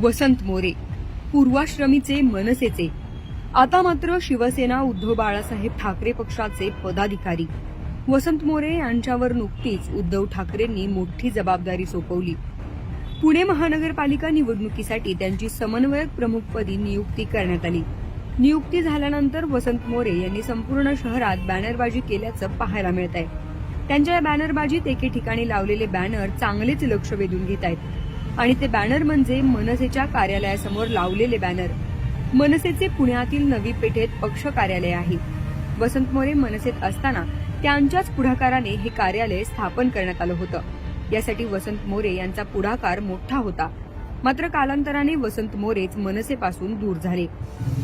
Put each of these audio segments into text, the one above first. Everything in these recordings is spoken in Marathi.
वसंत मोरे पूर्वाश्रमीचे मनसेचे. आता मात्र शिवसेना उद्धव बाळासाहेब ठाकरे पक्षाचे पदाधिकारी. वसंत मोरे यांच्यावर नुकतीच उद्धव ठाकरेंनी मोठी जबाबदारी सोपवली. पुणे महानगरपालिका निवडणुकीसाठी त्यांची समन्वयक प्रमुखपदी नियुक्ती करण्यात आली. नियुक्ती झाल्यानंतर वसंत मोरे यांनी संपूर्ण शहरात बॅनरबाजी केल्याचं पाहायला मिळत आहे त्यांच्या या बॅनरबाजीत एके ठिकाणी लावलेले बॅनर चांगलेच लक्ष वेधून घेत आहेत आणि ते बॅनर म्हणजे मनसेच्या कार्यालयासमोर लावलेले बॅनर. मनसेचे पुण्यातील नवी पेठेत पक्ष कार्यालय आहे. वसंत मोरे मनसेत असताना त्यांच्याच पुढाकाराने हे कार्यालय स्थापन करण्यात आलं होतं. यासाठी वसंत मोरे यांचा पुढाकार मोठा होता. मात्र कालांतराने वसंत मोरेच मनसेपासून दूर झाले.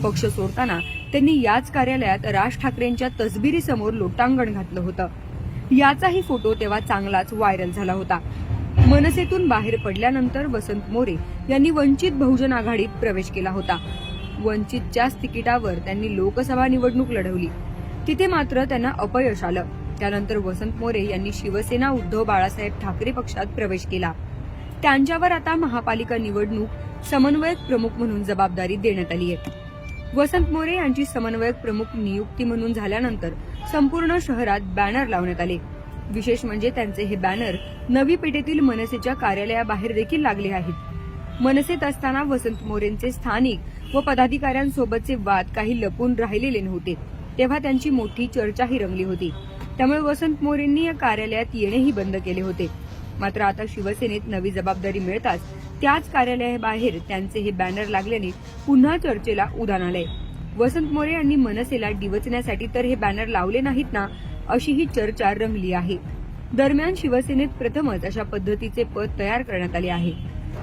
पक्ष सोडताना त्यांनी याच कार्यालयात राज ठाकरेंच्या तसबिरीसमोर लोटांगण घातलं होतं. याचाही फोटो तेव्हा चांगलाच व्हायरल झाला होता. मनसेतून बाहेर पडल्यानंतर वसंत मोरे यांनी वंचित बहुजन आघाडीत प्रवेश केला होता. वंचितच्याच तिकिटावर त्यांनी लोकसभा निवडणूक लढवली. तिथे मात्र त्यांना अपयश आलं. त्यानंतर वसंत मोरे यांनी शिवसेना उद्धव बाळासाहेब ठाकरे पक्षात प्रवेश केला. त्यांच्यावर आता महापालिका निवडणूक समन्वयक प्रमुख म्हणून जबाबदारी देण्यात आली आहे. वसंत मोरे यांची समन्वयक प्रमुख नियुक्ती म्हणून झाल्यानंतर संपूर्ण शहरात बॅनर लावण्यात आले. विशेष म्हणजे त्यांचे हे बॅनर नवी पेठेतील मनसेच्या कार्यालयाबाहेर देखील लागले आहेत. मनसेत असताना वसंत मोरेंचे स्थानिक व पदाधिकाऱ्यांसोबतचे वाद काही लपून राहिलेले नव्हते. तेव्हा त्यांची मोठी चर्चाही रंगली होती. त्यामुळे वसंत मोरेंनी या कार्यालयात येणेही बंद केले होते. मात्र आता शिवसेनेत नवी जबाबदारी मिळताच त्याच कार्यालयाबाहेर त्यांचे हे बॅनर लागल्याने पुन्हा चर्चेला उदान आलंय. वसंत मोरे यांनी मनसेला डिवचण्यासाठी तर हे बॅनर लावले नाहीत ना अशी ही चर्चा रंगली आहे. दरम्यान शिवसेनेत प्रथमच अशा पद्धतीचे पद तयार करण्यात आले आहे.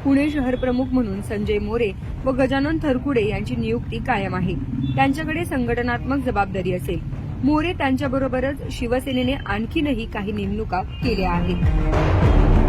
पुणे शहर प्रमुख म्हणून संजय मोरे व गजानन थरकुडे यांची नियुक्ती कायम आहे. त्यांच्याकडे संघटनात्मक जबाबदारी असेल. मोरे त्यांच्याबरोबरच शिवसेनेने आणखीनही काही नेमणुका केल्या आहेत.